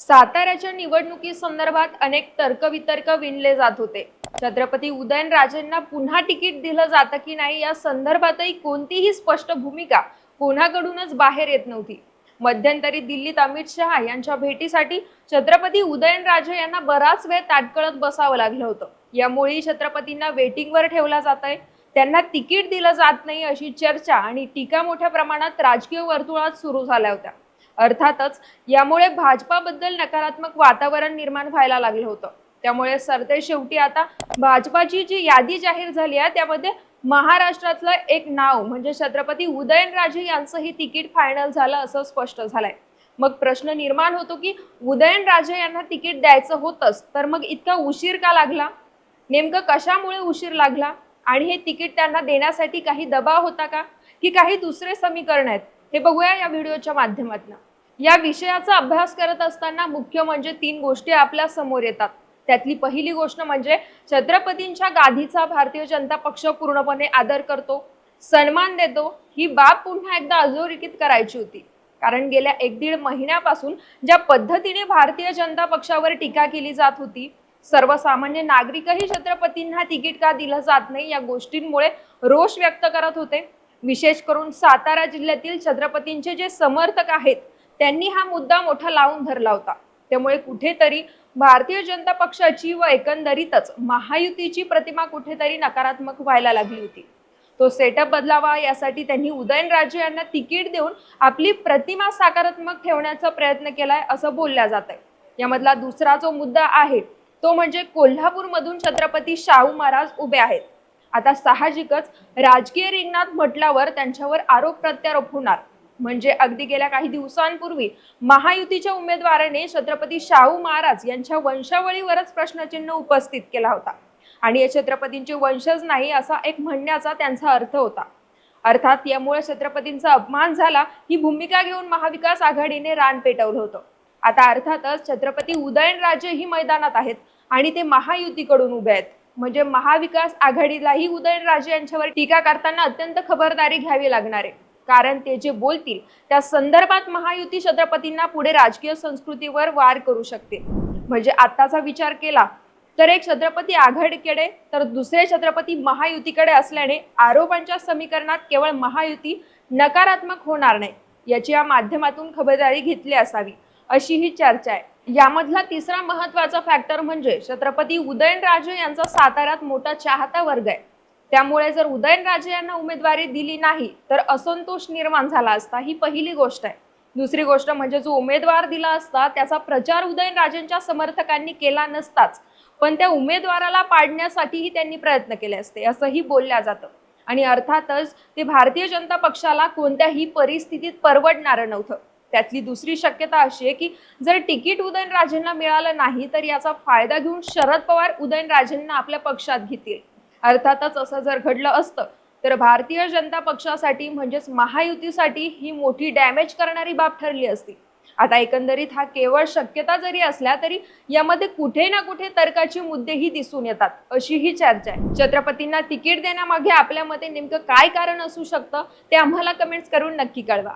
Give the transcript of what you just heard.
साताऱ्याच्या निवडणुकी संदर्भात अनेक तर्कवितर्क विणले जात होते. छत्रपती उदयनराजेंना पुन्हा तिकीट दिलं जातं की नाही या संदर्भातही कोणतीही स्पष्ट भूमिका कोणाकडूनच बाहेर येत नव्हती. मध्यंतरी दिल्लीत अमित शहा यांच्या भेटीसाठी छत्रपती उदयनराजे यांना बराच वेळ ताटकळत बसावं लागलं होतं. यामुळे छत्रपतींना वेटिंगवर ठेवला जात आहे. त्यांना तिकीट दिलं जात नाही अशी चर्चा आणि टीका मोठ्या प्रमाणात राजकीय वर्तुळात सुरू झाल्या होत्या. अर्थातच यामुळे भाजपाबद्दल नकारात्मक वातावरण निर्माण व्हायला लागलं होतं. त्यामुळे सरते शेवटी आता भाजपाची जी यादी जाहीर झाली आहे त्यामध्ये महाराष्ट्रातलं एक नाव म्हणजे छत्रपती उदयनराजे यांचंही तिकीट फायनल झालं असं स्पष्ट झालंय. मग प्रश्न निर्माण होतो की उदयनराजे यांना तिकीट द्यायचं होतंच तर मग इतका उशीर का लागला? नेमकं कशामुळे उशीर लागला? आणि हे तिकीट त्यांना देण्यासाठी काही दबाव होता का? की काही दुसरे समीकरण आहेत? हे बघूया या व्हिडिओच्या माध्यमातून. या विषयाचा अभ्यास करत असताना मुख्य म्हणजे तीन गोष्टी आपल्यासमोर येतात. त्यातली पहिली गोष्ट म्हणजे छत्रपतींच्या गादीचा भारतीय जनता पक्ष पूर्णपणे आदर करतो. सन्मान देतो. ही बाब पुन्हा एकदा अधोरेखित करायची होती. कारण गेल्या एक दीड महिन्यापासून ज्या पद्धतीने भारतीय जनता पक्षावर टीका केली जात होती सर्वसामान्य नागरिकही छत्रपतींना तिकीट का दिलं जात नाही या गोष्टींमुळे रोष व्यक्त करत होते. विशेष करून सातारा जिल्ह्यातील छत्रपतींचे जे समर्थक आहेत त्यांनी हा मुद्दा मोठा लावून धरला होता. त्यामुळे कुठेतरी भारतीय जनता पक्षाची व एकंदरीतच महायुतीची प्रतिमा कुठेतरी नकारात्मक व्हायला लागली होती. तो सेटअप बदलावा यासाठी त्यांनी उदयनराजे यांना तिकीट देऊन आपली प्रतिमा सकारात्मक ठेवण्याचा प्रयत्न केलाय असं बोलल्या जात आहे यामधला दुसरा जो मुद्दा आहे तो म्हणजे कोल्हापूरमधून छत्रपती शाहू महाराज उभे आहेत. आता साहजिकच राजकीय रिंगणात म्हटल्यावर त्यांच्यावर आरोप प्रत्यारोप होणार. म्हणजे अगदी गेल्या काही दिवसांपूर्वी महायुतीच्या उमेदवाराने छत्रपती शाहू महाराज यांच्या वंशावळीवरच प्रश्नचिन्ह उपस्थित केला होता. आणि या छत्रपतींचे वंशज नाही असा एक म्हणण्याचा त्यांचा अर्थ होता. अर्थात यामुळे छत्रपतींचा अपमान झाला ही भूमिका घेऊन महाविकास आघाडीने रान पेटवलं होतं. आता अर्थातच छत्रपती उदयनराजे ही मैदानात आहेत आणि ते महायुतीकडून उभे आहेत. म्हणजे महाविकास आघाडीलाही उदयनराजे यांच्यावर टीका करताना अत्यंत खबरदारी घ्यावी लागणार आहे. कारण ते जे बोलतील त्या संदर्भात महायुती छत्रपतींना पुढे राजकीय संस्कृतीवर वार करू शकते. म्हणजे आताचा विचार केला तर एक छत्रपती आघाडीकडे तर दुसरे छत्रपती महायुतीकडे असल्याने आरोपांच्या समीकरणात केवळ महायुती नकारात्मक होणार नाही याची या माध्यमातून खबरदारी घेतली असावी अशी ही चर्चा आहे. यामधला तिसरा महत्त्वाचा फॅक्टर म्हणजे छत्रपती उदयनराजे यांचा साताऱ्यात मोठा चाहता वर्ग आहे. त्यामुळे जर उदयनराजे यांना उमेदवारी दिली नाही तर असंतोष निर्माण झाला असता ही पहिली गोष्ट आहे. दुसरी गोष्ट म्हणजे जो उमेदवार दिला असता त्याचा प्रचार उदयनराजेंच्या समर्थकांनी केला नसताच पण त्या उमेदवाराला पाडण्यासाठीही त्यांनी प्रयत्न केले असते असंही बोलल्या जातं. आणि अर्थातच ते भारतीय जनता पक्षाला कोणत्याही परिस्थितीत परवडणारं नव्हतं. त्यातली दुसरी शक्यता अशी आहे की जर तिकीट उदयनराजेंना मिळालं नाही तर याचा फायदा घेऊन शरद पवार उदयनराजेंना आपल्या पक्षात घेतील. अर्थातच असं जर घडलं असतं तर भारतीय जनता पक्षासाठी म्हणजेच महायुतीसाठी ही मोठी डॅमेज करणारी बाब ठरली असती. आता एकंदरीत हा केवळ शक्यता जरी असल्या तरी यामध्ये कुठे ना कुठे तर्काची मुद्देही दिसून येतात अशी ही चर्चा आहे. छत्रपतींना तिकीट देण्यामागे आपल्या मते नेमकं काय कारण असू शकतं ते आम्हाला कमेंट्स करून नक्की कळवा.